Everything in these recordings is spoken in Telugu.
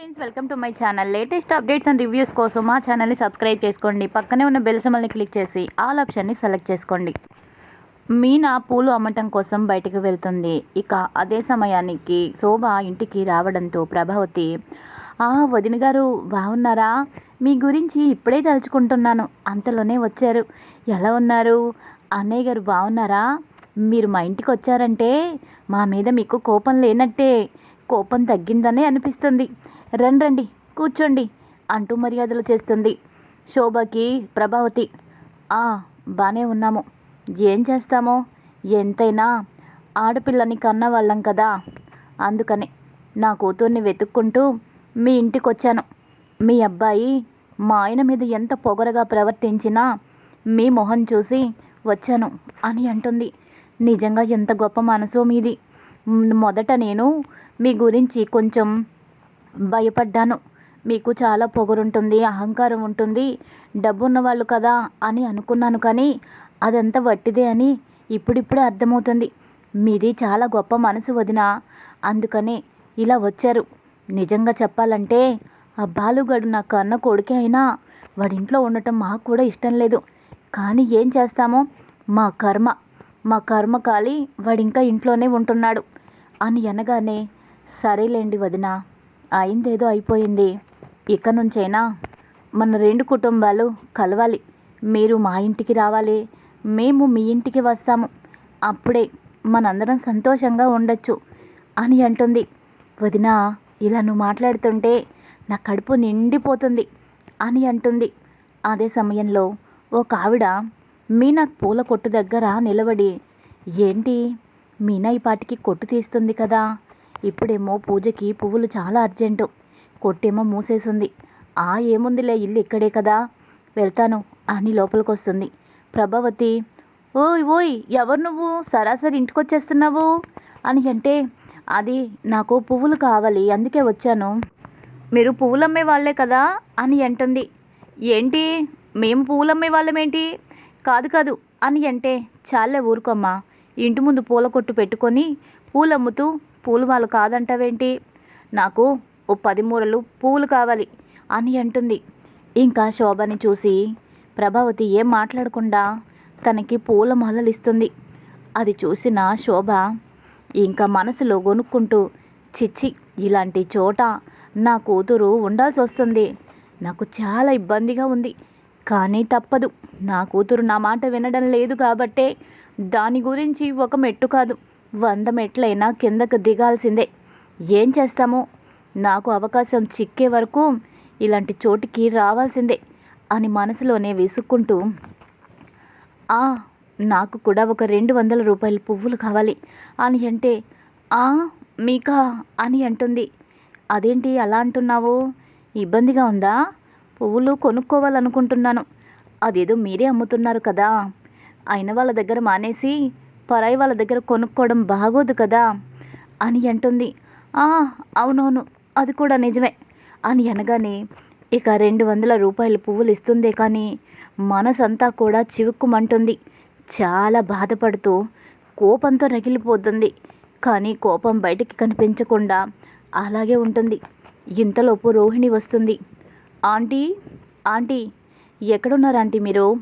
Friends welcome to my channel. Latest updates and reviews కోసం మా ఛానల్ని సబ్స్క్రైబ్ చేసుకోండి. పక్కనే ఉన్న బెల్ సింబల్ని క్లిక్ చేసి ఆల్ ఆప్షన్ని సెలెక్ట్ చేసుకోండి. మీనా పూలు అమ్మటం కోసం బయటకు వెళ్తుంది. ఇక అదే సమయానికి శోభ ఇంటికి రావడంతో ప్రభావతి ఆ వదిన గారు బాగున్నారా? మీ గురించి ఇప్పుడే తలుచుకుంటున్నాను. అంతలోనే వచ్చారు. ఎలా ఉన్నారు? అన్నయ్య గారు బాగున్నారా? మీరు మా ఇంటికి వచ్చారంటే మా మీద మీకు కోపం లేనట్టే. కోపం తగ్గిందనే అనిపిస్తుంది. రండి రండి కూర్చోండి అంటూ మర్యాదలు చేస్తుంది. శోభకి ప్రభావతి ఆ బాగానే ఉన్నాము. ఏం చేస్తామో? ఎంతైనా ఆడపిల్లని కన్న వాళ్ళం కదా. అందుకని నా కూతుర్ని వెతుక్కుంటూ మీ ఇంటికి వచ్చాను మీ అబ్బాయి మా ఆయన మీద ఎంత పొగరగా ప్రవర్తించినా మీ మొహం చూసి వచ్చాను అని అంటుంది. నిజంగా ఎంత గొప్ప మనసో మీది. మొదట నేను మీ గురించి కొంచెం భయపడ్డాను. మీకు చాలా పొగరుంటుంది అహంకారం ఉంటుంది డబ్బున్న వాళ్ళు కదా అని అనుకున్నాను కానీ అదంతా వట్టిదే అని ఇప్పుడిప్పుడే అర్థమవుతుంది. మీది చాలా గొప్ప మనసు వదిన. అందుకనే ఇలా వచ్చారు. నిజంగా చెప్పాలంటే ఆ బాలుగాడు నా కన్న కొడుకే అయినా వాడింట్లో ఉండటం మాకు కూడా ఇష్టం లేదు. కానీ ఏం చేస్తామో? మా కర్మ. మా కర్మ కాలి వాడింకా ఇంట్లోనే ఉంటున్నాడు అని అనగానే సరేలేండి వదినా. అయిందేదో అయిపోయింది. ఇక నుంచైనా మన రెండు కుటుంబాలు కలవాలి. మీరు మా ఇంటికి రావాలి. మేము మీ ఇంటికి వస్తాము. అప్పుడే మనందరం సంతోషంగా ఉండొచ్చు అని అంటుంది. వదిన ఇలా నువ్వు మాట్లాడుతుంటే నా కడుపు నిండిపోతుంది అని అంటుంది. అదే సమయంలో ఒక ఆవిడ మీనా పూల కొట్టు దగ్గర నిలబడి ఏంటి? మీనా ఈ పాటికి కొట్టు తీస్తుంది కదా? ఇప్పుడేమో పూజకి పువ్వులు చాలా అర్జెంటు. కొట్టేమో మూసేసింది. ఆ ఏముందిలే ఇల్లు ఇక్కడే కదా. వెళ్తాను అని లోపలికి వస్తుంది ప్రభావతి ఓయ్ ఓయ్ ఎవరు నువ్వు? సరాసరి ఇంటికి వచ్చేస్తున్నావు అని అంటే అది నాకు పువ్వులు కావాలి అందుకే వచ్చాను. మీరు పువ్వులు అమ్మే వాళ్ళే కదా? అని అంటుంది. ఏంటి? మేము పువ్వులు అమ్మే వాళ్ళమేంటి? కాదు కాదు అని అంటే చాలే ఊరుకోమ్మా. ఇంటి ముందు పూల కొట్టు పెట్టుకొని పూలమ్ముతూ పూలు వాళ్ళు కాదంటావేంటి? నాకు ఓ పది మూరలు పూలు కావాలి అని అంటుంది. ఇంకా శోభని చూసి ప్రభావతి ఏం మాట్లాడకుండా తనకి పూల మాలలు ఇస్తుంది అది చూసిన శోభ ఇంకా మనసులో గొనుక్కుంటూ చిచ్చి ఇలాంటి చోట నా కూతురు ఉండాల్సి వస్తుంది నాకు చాలా ఇబ్బందిగా ఉంది. కానీ తప్పదు. నా కూతురు నా మాట వినడం లేదు కాబట్టే దాని గురించి ఒక మెట్టు కాదు. వంద మెట్లైనా కిందకు దిగాల్సిందే. ఏం చేస్తాము? నాకు అవకాశం చిక్కే వరకు ఇలాంటి చోటికి రావాల్సిందే అని మనసులోనే విసుక్కుంటూ ఆ నాకు కూడా ఒక రెండు వందల రూపాయల పువ్వులు కావాలి అని అంటే ఆ మీకా? అని అంటుంది. అదేంటి అలా అంటున్నావు? ఇబ్బందిగా ఉందా? పువ్వులు కొనుక్కోవాలనుకుంటున్నాను. అదేదో మీరే అమ్ముతున్నారు కదా. అయిన వాళ్ళ దగ్గర మానేసి పరాయి వాళ్ళ దగ్గర కొనుక్కోవడం బాగోదు కదా అని అంటుంది. "ఆ, అవునవును అది కూడా నిజమే అని అనగానే ఇక రెండు వందల రూపాయల పువ్వులు ఇస్తుందే కానీ మనసంతా కూడా చివుక్కుమంటుంది. చాలా బాధపడుతూ కోపంతో రగిలిపోతుంది. కానీ కోపం బయటికి కనిపించకుండా అలాగే ఉంటుంది. ఇంతలోపు రోహిణి వస్తుంది. ఆంటీ ఆంటీ ఎక్కడున్నారు ఆంటీ మీరు?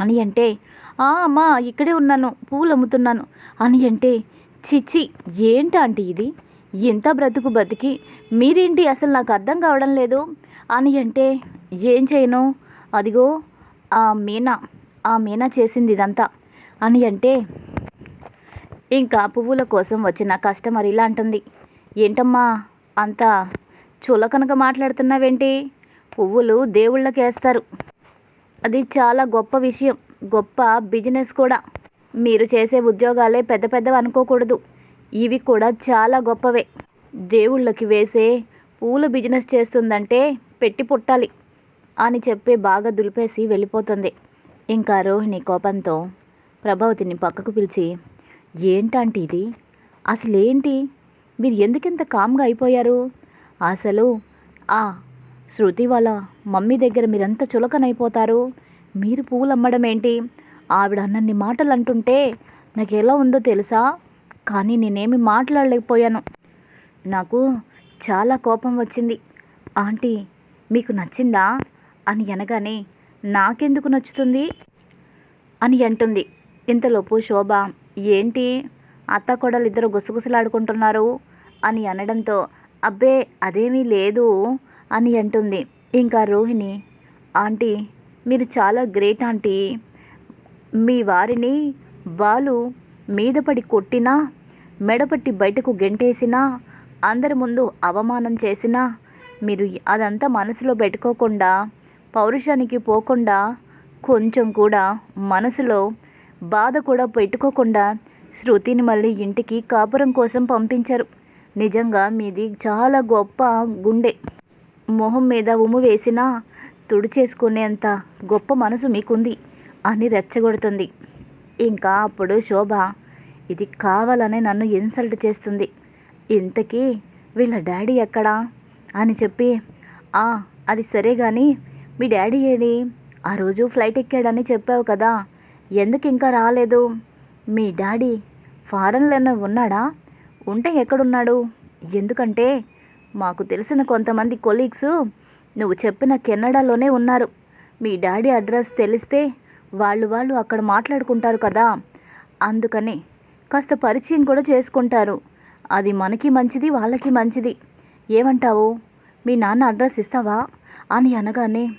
అని అంటే అమ్మా ఇక్కడే ఉన్నాను పువ్వులు అమ్ముతున్నాను. అని అంటే చిచ్చి ఏంటి ఇది? ఎంత బ్రతుకు బతికి మీరేంటి అసలు నాకు అర్థం కావడం లేదు? అని అంటే ఏం చేయను? అదిగో ఆ మీనా ఆ మీనా చేసింది ఇదంతా. అని అంటే ఇంకా పువ్వుల కోసం వచ్చిన కస్టమర్ ఇలా అంటుంది. ఏంటమ్మా అంత చులకనక మాట్లాడుతున్నావేంటి? పువ్వులు దేవుళ్ళకి వేస్తారు అది చాలా గొప్ప విషయం. గొప్ప బిజినెస్ కూడా. మీరు చేసే ఉద్యోగాలే పెద్ద పెద్దవి అనుకోకూడదు. ఇవి కూడా చాలా గొప్పవే. దేవుళ్ళకి వేసే పూల బిజినెస్ చేస్తుందంటే పెట్టి పుట్టాలి అని చెప్పి బాగా దులిపేసి వెళ్ళిపోతుంది. ఇంకా రోహిణి కోపంతో ప్రభావతిని పక్కకు పిలిచి ఏంటంటే ఇది? అసలేంటి? మీరు ఎందుకింత కామ్గా అయిపోయారు? అసలు ఆ శృతి వాళ్ళ మమ్మీ దగ్గర మీరెంత చులకనైపోతారు? మీరు పువ్వులు అమ్మడం ఏంటి? ఆవిడ అన్నన్ని మాటలు అంటుంటే నాకు ఎలా ఉందో తెలుసా? కానీ నేనేమి మాట్లాడలేకపోయాను. నాకు చాలా కోపం వచ్చింది. ఆంటీ మీకు నచ్చిందా? అని అనగానే నాకెందుకు నచ్చుతుంది? అని అంటుంది. ఇంతలోపు శోభ ఏంటి? అత్త కొడలు ఇద్దరు గుసగుసలాడుకుంటున్నారు అని అనడంతో అబ్బే అదేమీ లేదు అని అంటుంది. ఇంకా రోహిణి ఆంటీ మీరు చాలా గ్రేట్ ఆంటీ. మీ వారిని వాళ్ళు మీద పడి కొట్టినా మెడపట్టి బయటకు గెంటేసినా అందరి ముందు అవమానం చేసినా మీరు అదంతా మనసులో పెట్టుకోకుండా పౌరుషానికి పోకుండా కొంచెం కూడా మనసులో బాధ కూడా పెట్టుకోకుండా శృతిని మళ్ళీ ఇంటికి కాపురం కోసం పంపించారు. నిజంగా మీది చాలా గొప్ప గుండె. మొహం మీద ఉమ్ము వేసినా తుడిచేసుకునేంత గొప్ప మనసు మీకుంది అని రెచ్చగొడుతుంది. ఇంకా అప్పుడు శోభ ఇది కావాలనే నన్ను ఇన్సల్ట్ చేస్తుంది. ఇంతకీ వీళ్ళ డాడీ ఎక్కడా? అని చెప్పి "ఆ, అది సరే కానీ మీ డాడీ ఏడి? ఆ రోజు ఫ్లైట్ ఎక్కాడని చెప్పావు కదా ఎందుకు ఇంకా రాలేదు? మీ డాడీ ఫారెన్లోనే ఉన్నాడా? ఉంటే ఎక్కడున్నాడు? ఎందుకంటే మాకు తెలిసిన కొంతమంది కొలీగ్స్ నువ్వు చెప్పిన కెనడాలోనే ఉన్నారు. మీ డాడీ అడ్రస్ తెలిస్తే వాళ్ళు వాళ్ళు అక్కడ మాట్లాడుకుంటారు కదా. అందుకని కాస్త పరిచయం కూడా చేసుకుంటారు. అది మనకి మంచిది వాళ్ళకి మంచిది. ఏమంటావు? మీ నాన్న అడ్రస్ ఇస్తావా? అని అనగానే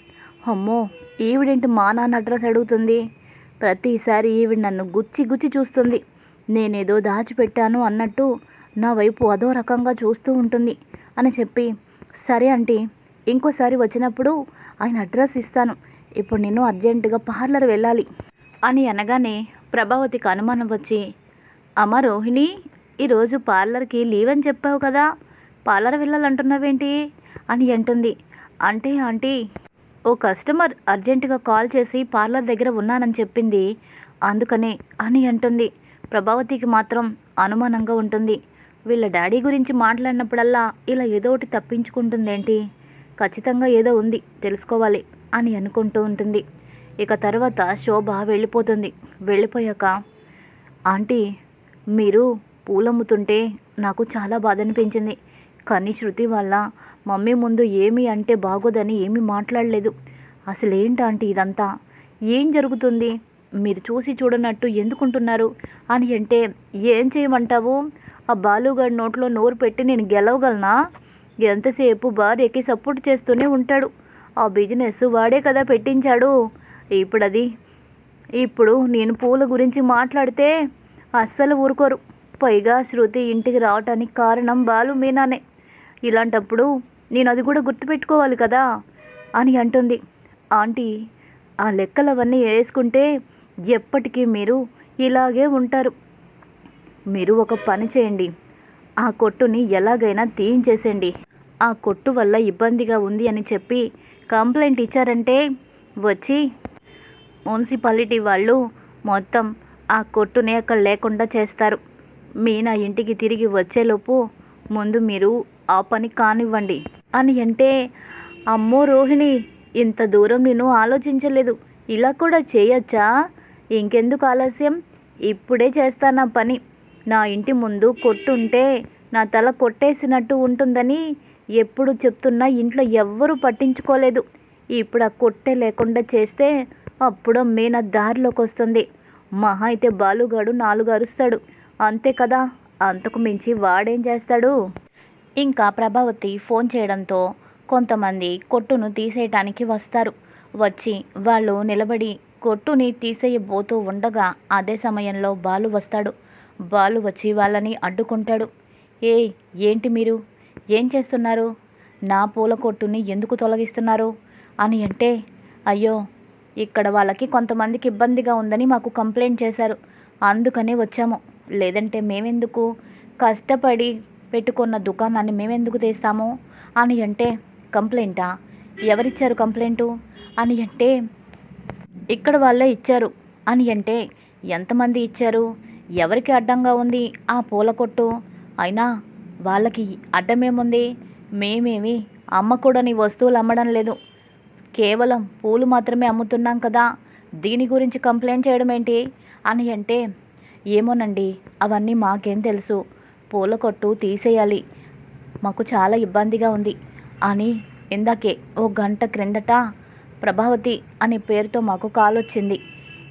అమ్మో ఈవిడేంటి మా నాన్న అడ్రస్ అడుగుతుంది? ప్రతిసారి ఈవిడ నన్ను గుచ్చి గుచ్చి చూస్తుంది. నేనేదో దాచిపెట్టాను అన్నట్టు నా వైపు అదో రకంగా చూస్తూ ఉంటుంది అని చెప్పి సరే ఆంటీ ఇంకోసారి వచ్చినప్పుడు ఆయన అడ్రస్ ఇస్తాను. ఇప్పుడు నేను అర్జెంటుగా పార్లర్ వెళ్ళాలి. అని అనగానే ప్రభావతికి అనుమానం వచ్చి అమ్మ రోహిణి ఈరోజు పార్లర్కి లీవ్ అని చెప్పావు కదా పార్లర్ వెళ్ళాలంటున్నావేంటి? అని అంటుంది. అంటే ఆంటీ ఓ కస్టమర్ అర్జెంటుగా కాల్ చేసి పార్లర్ దగ్గర ఉన్నానని చెప్పింది. అందుకనే అని అంటుంది. ప్రభావతికి మాత్రం అనుమానంగా ఉంటుంది. వీళ్ళ డాడీ గురించి మాట్లాడినప్పుడల్లా ఇలా ఏదో ఒకటి తప్పించుకుంటుందేంటి? ఖచ్చితంగా ఏదో ఉంది తెలుసుకోవాలి అని అనుకుంటూ ఉంటుంది. ఇక తర్వాత శోభ వెళ్ళిపోతుంది. వెళ్ళిపోయాక ఆంటీ మీరు పూలమ్ముతుంటే నాకు చాలా బాధ అనిపించింది కానీ శృతి వల్ల మమ్మీ ముందు ఏమి అంటే బాగోదని ఏమీ మాట్లాడలేదు. అసలు ఏంటి ఆంటీ ఇదంతా? ఏం జరుగుతుంది? మీరు చూసి చూడనట్టు ఎందుకుంటున్నారు? అని అంటే ఏం చేయమంటావు? ఆ బాలుగాడి నోట్లో నోరు పెట్టి నేను గెలవగలనా? ఎంతసేపు భార్యకి సపోర్ట్ చేస్తూనే ఉంటాడు. ఆ బిజినెస్ వాడే కదా పెట్టించాడు. ఇప్పుడు అది ఇప్పుడు నేను పూల గురించి మాట్లాడితే అస్సలు ఊరుకోరు. పైగా శృతి ఇంటికి రావటానికి కారణం బాలు మీనానే. ఇలాంటప్పుడు నేను అది కూడా గుర్తుపెట్టుకోవాలి కదా అని అంటుంది. ఆంటీ ఆ లెక్కలవన్నీ వేసుకుంటే ఎప్పటికీ మీరు ఇలాగే ఉంటారు. మీరు ఒక పని చేయండి. ఆ కొట్టుని ఎలాగైనా తీయించేసేయండి. ఆ కొట్టు వల్ల ఇబ్బందిగా ఉంది అని చెప్పి కంప్లైంట్ ఇచ్చారంటే వచ్చి మున్సిపాలిటీ వాళ్ళు మొత్తం ఆ కొట్టుని అక్కడ లేకుండా చేస్తారు. మీ నా ఇంటికి తిరిగి వచ్చేలోపు ముందు మీరు ఆ పని కానివ్వండి అని అంటే అమ్మో రోహిణి ఇంత దూరం నేను ఆలోచించలేదు. ఇలా కూడా చేయొచ్చా? ఇంకెందుకు ఆలస్యం? ఇప్పుడే చేస్తాను పని. నా ఇంటి ముందు కొట్టుంటే నా తల కొట్టేసినట్టు ఉంటుందని ఎప్పుడు చెప్తున్నా ఇంట్లో ఎవ్వరూ పట్టించుకోలేదు. ఇప్పుడు ఆ కొట్టే లేకుండా చేస్తే అప్పుడు మేన దారిలోకి వస్తుంది. మహా అయితే బాలుగాడు నాలుగు అరుస్తాడు. అంతే కదా? అంతకు మించి వాడేం చేస్తాడు? ఇంకా ప్రభావతి ఫోన్ చేయడంతో కొంతమంది కొట్టును తీసేయటానికి వస్తారు. వచ్చి వాళ్ళు నిలబడి కొట్టుని తీసేయబోతూ ఉండగా అదే సమయంలో బాలు వస్తాడు. బాలు వచ్చి వాళ్ళని అడ్డుకుంటాడు. ఏయ్ ఏంటి మీరు? ఏం చేస్తున్నారు? నా పూల కొట్టుని ఎందుకు తొలగిస్తున్నారు? అని అంటే అయ్యో ఇక్కడ వాళ్ళకి కొంతమందికి ఇబ్బందిగా ఉందని మాకు కంప్లైంట్ చేశారు. అందుకనే వచ్చాము. లేదంటే మేమెందుకు? కష్టపడి పెట్టుకున్న దుకాణాన్ని మేమెందుకు తీస్తాము? అని అంటే కంప్లైంటా? ఎవరిచ్చారు కంప్లైంటు? అని అంటే ఇక్కడ వాళ్ళే ఇచ్చారు. అని అంటే ఎంతమంది ఇచ్చారు? ఎవరికి అడ్డంగా ఉంది ఆ పూల కొట్టు? అయినా వాళ్ళకి అడ్డమేముంది? మేమేమి? అమ్మకూడని వస్తువులు అమ్మడం లేదు. కేవలం పూలు మాత్రమే అమ్ముతున్నాం కదా. దీని గురించి కంప్లైంట్ చేయడం ఏంటి? అని అంటే ఏమోనండి అవన్నీ మాకేం తెలుసు. పూల కొట్టు తీసేయాలి. మాకు చాలా ఇబ్బందిగా ఉంది. అని ఇందాకే ఓ గంట క్రిందట ప్రభావతి అనే పేరుతో మాకు కాల్ వచ్చింది.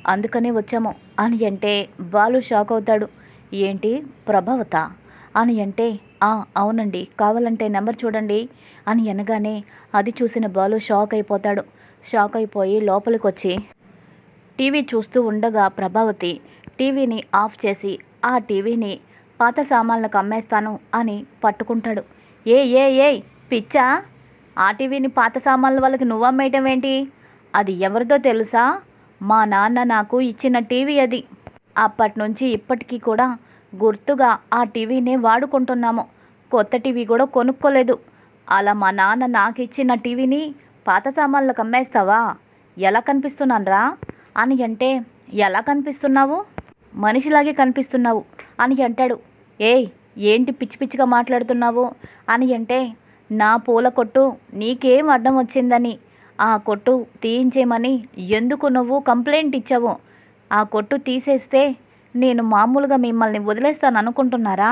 అందుకనే వచ్చాము. అని అంటే బాలు షాక్ అవుతాడు. ఏంటి? ప్రభావత? అని అంటే "ఆ, అవునండి. కావాలంటే నెంబర్ చూడండి అని అనగానే అది చూసిన బాలు షాక్ అయిపోతాడు. షాక్ అయిపోయి లోపలికి వచ్చి టీవీ చూస్తూ ఉండగా ప్రభావతి టీవీని ఆఫ్ చేసి ఆ టీవీని పాత సామాన్లకు అమ్మేస్తాను అని పట్టుకుంటాడు. ఏ ఏ ఏ పిచ్చా! ఆ టీవీని పాత సామాన్ల వాళ్ళకి నువ్వు అమ్మేయటం ఏంటి? అది ఎవరిదో తెలుసా? మా నాన్న నాకు ఇచ్చిన టీవీ అది. అప్పటి నుంచి ఇప్పటికీ కూడా గుర్తుగా ఆ టీవీనే వాడుకుంటున్నాము. కొత్త టీవీ కూడా కొనుక్కోలేదు. అలా మా నాన్న నాకు ఇచ్చిన టీవీని పాత సామాన్లకు అమ్మేస్తావా? ఎలా కనిపిస్తున్నానరా? అని అంటే ఎలా కనిపిస్తున్నావు? మనిషిలాగే కనిపిస్తున్నావు అని అంటాడు. ఏయ్ ఏంటి పిచ్చి పిచ్చిగా మాట్లాడుతున్నావు? అని అంటే నా పూల కొట్టు నీకేం అడ్డం వచ్చిందని. ఆ కొట్టు తీయించేయమని ఎందుకు నువ్వు కంప్లైంట్ ఇచ్చావు? ఆ కొట్టు తీసేస్తే నేను మామూలుగా మిమ్మల్ని వదిలేస్తాను అనుకుంటున్నారా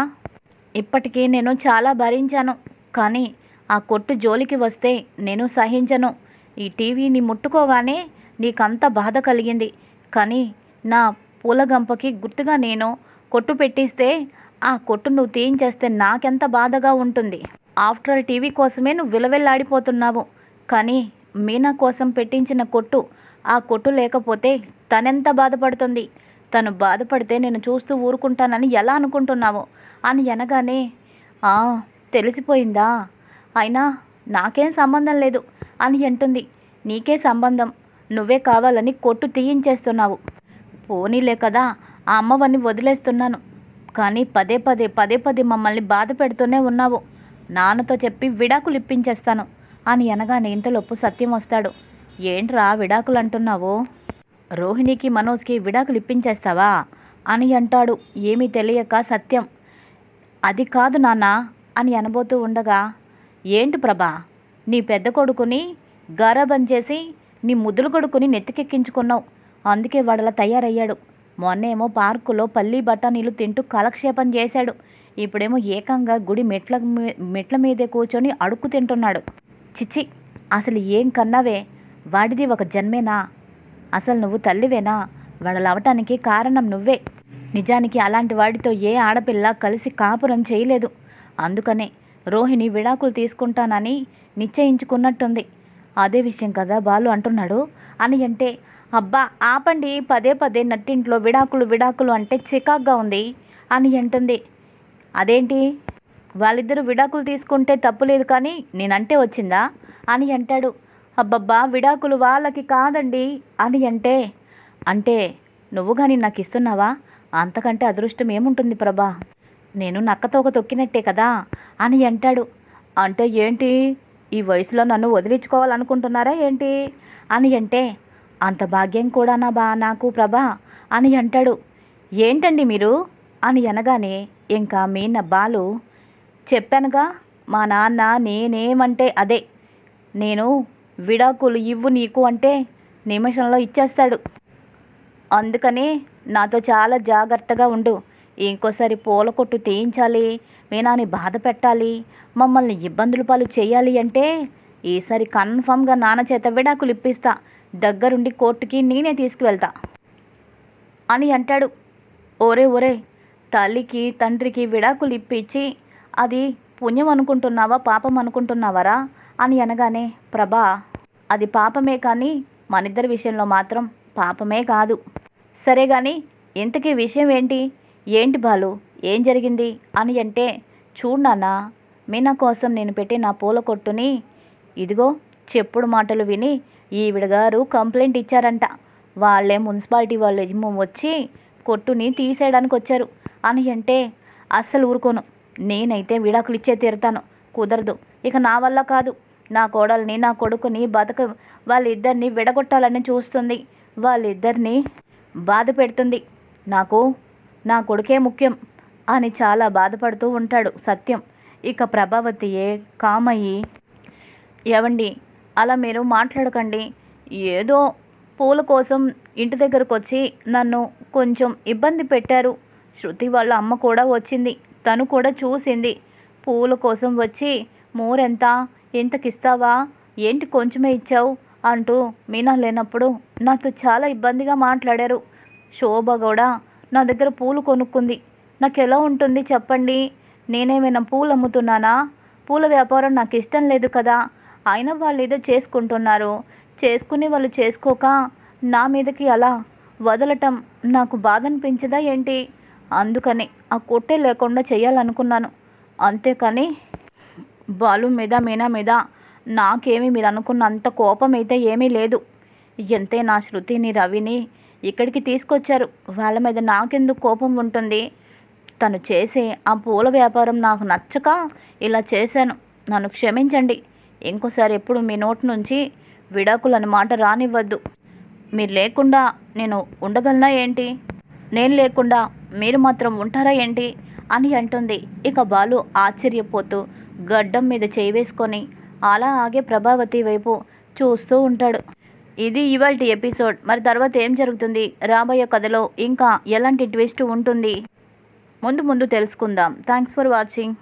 ఇప్పటికీ నేను చాలా భరించాను. కానీ ఆ కొట్టు జోలికి వస్తే నేను సహించను. ఈ టీవీని ముట్టుకోగానే నీకంత బాధ కలిగింది. కానీ నా పూలగంపకి గుర్తుగా నేను కొట్టు పెట్టిస్తే ఆ కొట్టు నువ్వు తీయించేస్తే నాకెంత బాధగా ఉంటుంది. ఆఫ్టర్ టీవీ కోసమే నువ్వు విలవెల్లాడిపోతున్నావు. కానీ మీనా కోసం పెట్టించిన కొట్టు ఆ కొట్టు లేకపోతే తనెంత బాధపడుతుంది? తను బాధపడితే నేను చూస్తూ ఊరుకుంటానని ఎలా అనుకుంటున్నావు? అని అనగానే "ఆ, తెలిసిపోయిందా? అయినా నాకేం సంబంధం లేదు అని అంటుంది. నీకే సంబంధం. నువ్వే కావాలని కొట్టు తీయించేస్తున్నావు. పోనీలే కదా ఆ అమ్మవని వదిలేస్తున్నాను. కానీ పదే పదే పదే పదే మమ్మల్ని బాధ పెడుతూనే ఉన్నావు. నాన్నతో చెప్పి విడాకులు ఇప్పించేస్తాను అని అనగానే ఇంతలోపు సత్యం వస్తాడు. ఏంట్రా విడాకులు అంటున్నావు? రోహిణికి మనోజ్కి విడాకులు ఇప్పించేస్తావా? అని అంటాడు. ఏమీ తెలియక సత్యం. అది కాదు నాన్న అని అనబోతూ ఉండగా ఏంటి ప్రభా? నీ పెద్ద కొడుకుని గారాబం చేసి నీ ముద్దుల కొడుకుని నెత్తికెక్కించుకున్నావు. అందుకే వాడలా తయారయ్యాడు. మొన్నేమో పార్కులో పల్లీ బఠానీలు తింటూ కాలక్షేపం చేశాడు. ఇప్పుడేమో ఏకంగా గుడి మెట్ల మెట్ల మీదే కూర్చొని అడుక్కు తింటున్నాడు. చిచ్చి అసలు ఏం కన్నావే? వాడిది ఒక జన్మేనా? అసలు నువ్వు తల్లివేనా? వాడలవటానికి కారణం నువ్వే. నిజానికి అలాంటి వాడితో ఏ ఆడపిల్ల కలిసి కాపురం చేయలేదు. అందుకనే రోహిణి విడాకులు తీసుకుంటానని నిశ్చయించుకున్నట్టుంది. అదే విషయం కదా బాలు అంటున్నాడు. అని అంటే అబ్బా ఆపండి పదే పదే నట్టింట్లో విడాకులు విడాకులు అంటే చికాగ్గా ఉంది అని అంటుంది. అదేంటి? వాళ్ళిద్దరూ విడాకులు తీసుకుంటే తప్పులేదు కానీ నేనంటే వచ్చిందా? అని అంటాడు. అబ్బబ్బా విడాకులు వాళ్ళకి కాదండి. అని అంటే అంటే నువ్వు కానీ నాకు ఇస్తున్నావా అంతకంటే అదృష్టం ఏముంటుంది ప్రభా? నేను నక్కతో ఒక తొక్కినట్టే కదా? అని అంటాడు. అంటే ఏంటి? ఈ వయసులో నన్ను వదిలించుకోవాలనుకుంటున్నారా ఏంటి? అని అంటే అంత భాగ్యం కూడా నా బా నాకు ప్రభా అని అంటాడు. ఏంటండి మీరు? అని అనగానే ఇంకా మీన బాలు చెప్పానుగా మా నాన్న నేనేమంటే అదే నేను విడాకులు ఇవ్వు నీకు అంటే నిమిషంలో ఇచ్చేస్తాడు. అందుకని నాతో చాలా జాగ్రత్తగా ఉండు. ఇంకోసారి పూల కొట్టు తీయించాలి మీనాని బాధ పెట్టాలి మమ్మల్ని ఇబ్బందుల పాలు చేయాలి అంటే ఈసారి కన్ఫామ్గా నాన్న చేత విడాకులు ఇప్పిస్తా. దగ్గరుండి కోర్టుకి నేనే తీసుకువెళ్తా అని అంటాడు. ఓరే ఓరే తల్లికి తండ్రికి విడాకులు ఇప్పించి అది పుణ్యం అనుకుంటున్నావా పాపం అనుకుంటున్నావరా? అని అనగానే ప్రభా అది పాపమే కానీ మనిద్దరి విషయంలో మాత్రం పాపమే కాదు. సరే కానీ ఇంతకీ విషయం ఏంటి? ఏంటి బాలు? ఏం జరిగింది? అని అంటే చూడు మీనా కోసం నేను పెట్టి నా పూల కొట్టుని ఇదిగో చెప్పుడు మాటలు విని ఈవిడ గారు కంప్లైంట్ ఇచ్చారంట. వాళ్ళే మున్సిపాలిటీ వాళ్ళు యజమం వచ్చి కొట్టుని తీసేయడానికి వచ్చారు. అని అంటే అస్సలు ఊరుకోను. నేనైతే విడాకులు ఇచ్చే తీరుతాను. కుదరదు. ఇక నా వల్ల కాదు. నా కోడల్ని నా కొడుకుని బతక వాళ్ళిద్దరిని విడగొట్టాలని చూస్తుంది. వాళ్ళిద్దరిని బాధ పెడుతుంది. నాకు నా కొడుకే ముఖ్యం అని చాలా బాధపడుతూ ఉంటాడు సత్యం. ఇక ప్రభావతియే కామయ్యి ఏవండి అలా మీరు మాట్లాడకండి. ఏదో పూల కోసం ఇంటి దగ్గరకు వచ్చి నన్ను కొంచెం ఇబ్బంది పెట్టారు. శృతి వాళ్ళ అమ్మ కూడా వచ్చింది. తను కూడా చూసింది. పూల కోసం వచ్చి మోరెంత? ఇంతకిస్తావా? ఏంటి కొంచెమే ఇచ్చావు? అంటూ మీనా లేనప్పుడు నాతో చాలా ఇబ్బందిగా మాట్లాడారు. శోభ కూడా నా దగ్గర పూలు కొనుక్కుంది. నాకు ఎలా ఉంటుంది చెప్పండి? నేనేమైనా పూలు అమ్ముతున్నానా? పూల వ్యాపారం నాకు ఇష్టం లేదు కదా. అయినా వాళ్ళు ఏదో చేసుకుంటున్నారు. చేసుకుని వాళ్ళు చేసుకోక నా మీదకి అలా వదలటం నాకు బాధ అనిపించదా ఏంటి? అందుకని ఆ కొట్టే లేకుండా చేయాలనుకున్నాను అంతేకాని బాలు మీద మీనా మీద నాకేమీ మీరు అనుకున్నంత కోపం అయితే ఏమీ లేదు. ఎంతే నా శృతిని రవిని ఇక్కడికి తీసుకొచ్చారు. వాళ్ళ మీద నాకెందుకు కోపం ఉంటుంది? తను చేసే ఆ పూల వ్యాపారం నాకు నచ్చక ఇలా చేశాను. నన్ను క్షమించండి. ఇంకోసారి ఎప్పుడు మీ నోటి నుంచి విడాకులని మాట రానివ్వద్దు. మీరు లేకుండా నేను ఉండగలనా ఏంటి? నేను లేకుండా మీరు మాత్రం ఉంటారా ఏంటి? అని అంటుంది. ఇక బాలు ఆశ్చర్యపోతూ గడ్డం మీద చేయి వేసుకొని అలా ఆగే ప్రభావతి వైపు చూస్తూ ఉంటాడు. ఇది ఇవాళ ఎపిసోడ్. మరి తర్వాత ఏం జరుగుతుంది? రాబోయే కథలో ఇంకా ఎలాంటి ట్విస్ట్ ఉంటుంది? ముందు ముందు తెలుసుకుందాం. Thanks for watching.